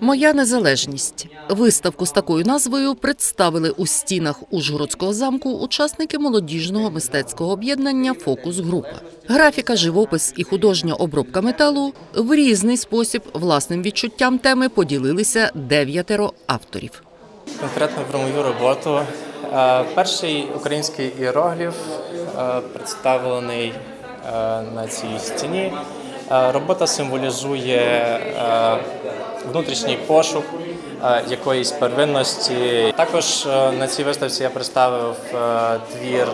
Моя незалежність. Виставку з такою назвою представили у стінах Ужгородського замку учасники молодіжного мистецького об'єднання Фокус Група. Графіка, живопис і художня обробка металу в різний спосіб власним відчуттям теми поділилися дев'ятеро авторів. Конкретно про мою роботу. Е, Перший український іерогліф е, представлений е, на цій стіні. Робота символізує внутрішній пошук е, якоїсь первинності. Також е, на цій виставці я представив е, твір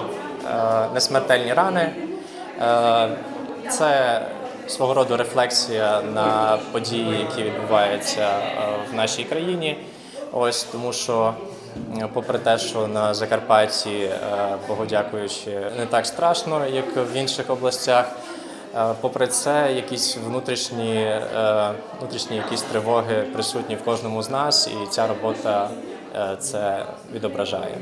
Несмертельні рани. Це свого роду рефлексія на події, які відбуваються в нашій країні. Ось тому, що попри те, що на Закарпатті, Богу дякуючи, не так страшно, як в інших областях. Е, Попри це, якісь внутрішні, е, внутрішні якісь тривоги присутні в кожному з нас, і ця робота е, це відображає.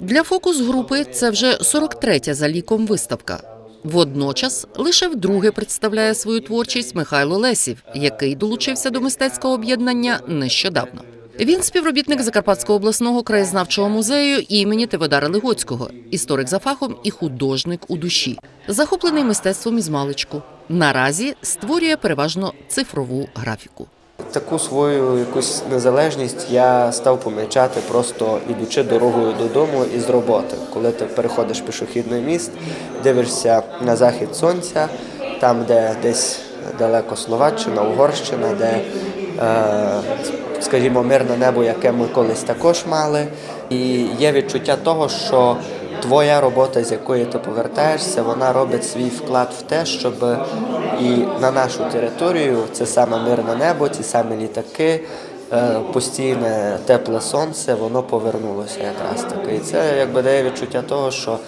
Для фокус групи це вже 43-я за ліком виставка. Водночас лише вдруге представляє свою творчість Михайло Лесів, який долучився до мистецького об'єднання нещодавно. Він співробітник Закарпатського обласного краєзнавчого музею імені Теводара Лигоцького, історик за фахом і художник у душі, захоплений мистецтвом із маличку. Наразі створює переважно цифрову графіку. Таку свою якусь незалежність я став помічати просто ідучи дорогою додому із роботи. Коли ти переходиш пішохідний міст, дивишся на захід сонця, там, де десь далеко Словаччина, Угорщина, де, е, скажімо, мирне небо, яке ми колись також мали. І є відчуття того, що твоя робота, з якої ти повертаєшся, вона робить свій вклад в те, щоб і на нашу територію це саме мирне небо, ці самі літаки, е, постійне тепле сонце, воно повернулося якраз таки. І це якби дає відчуття того, що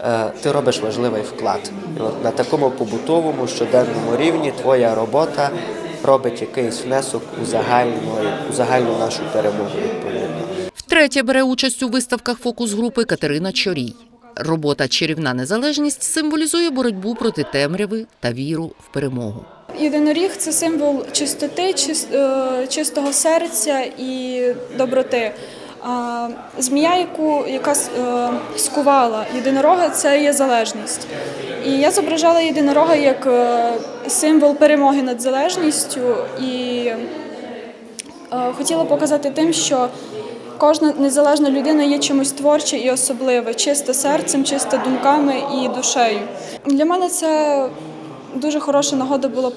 е, ти робиш важливий вклад. І от на такому побутовому щоденному рівні твоя робота робить якийсь внесок у загальну, у загальну нашу перемогу відповідно. Втретє бере участь у виставках фокус групи Катерина Чорій. Робота Чарівна незалежність символізує боротьбу проти темряви та віру в перемогу. Єдиноріг це символ чистоти, чис- е, чистого серця і доброти. А змія, яку яка е, скувала єдинорога, це є залежність. І я зображала єдинорога як е, символ перемоги над залежністю і е, хотіла показати тим, що кожна незалежна людина є чимось творче і особливе, чиста серцем, чиста думками і душею. Для мене це дуже хороша нагода була е,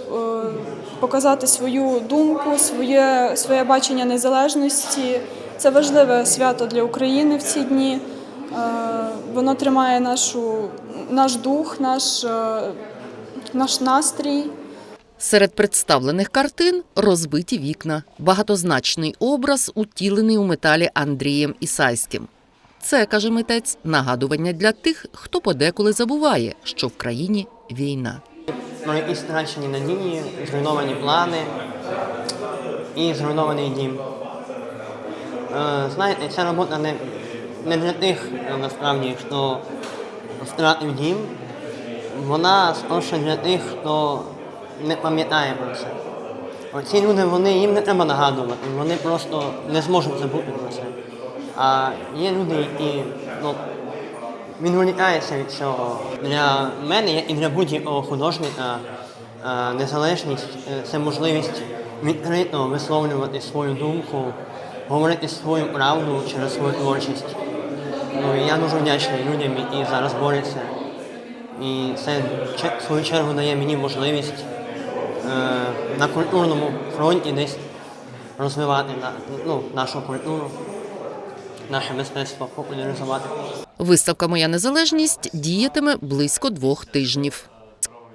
показати свою думку, своє, своє бачення незалежності. Це важливе свято для України в ці дні. Е, Воно тримає нашу, наш дух, наш, е, наш настрій. Серед представлених картин розбиті вікна, багатозначний образ, утілений у металі Андрієм Ісайським. Це, каже митець, нагадування для тих, хто подеколи забуває, що в країні війна. про якісь втрачені надії, зруйновані плани і зруйнований дім. Е, знаєте, ця робота не, не для тих, насправді, хто втратив дім, вона скорше для тих, хто не пам'ятає про це. Оці люди, вони, їм не треба нагадувати, вони просто не зможуть забути про це. А є люди, які ну, відволікається від цього. Для мене, як і для будь-якого художника, е, незалежність е, це можливість відкрито висловлювати свою думку, говорити свою правду через свою творчість. Ну, я дуже вдячний людям, які зараз борються. І це в свою чергу дає мені можливість е, на культурному фронті десь розвивати на- ну, нашу культуру, наше мистецтво популяризувати. Виставка Моя незалежність діятиме близько двох тижнів.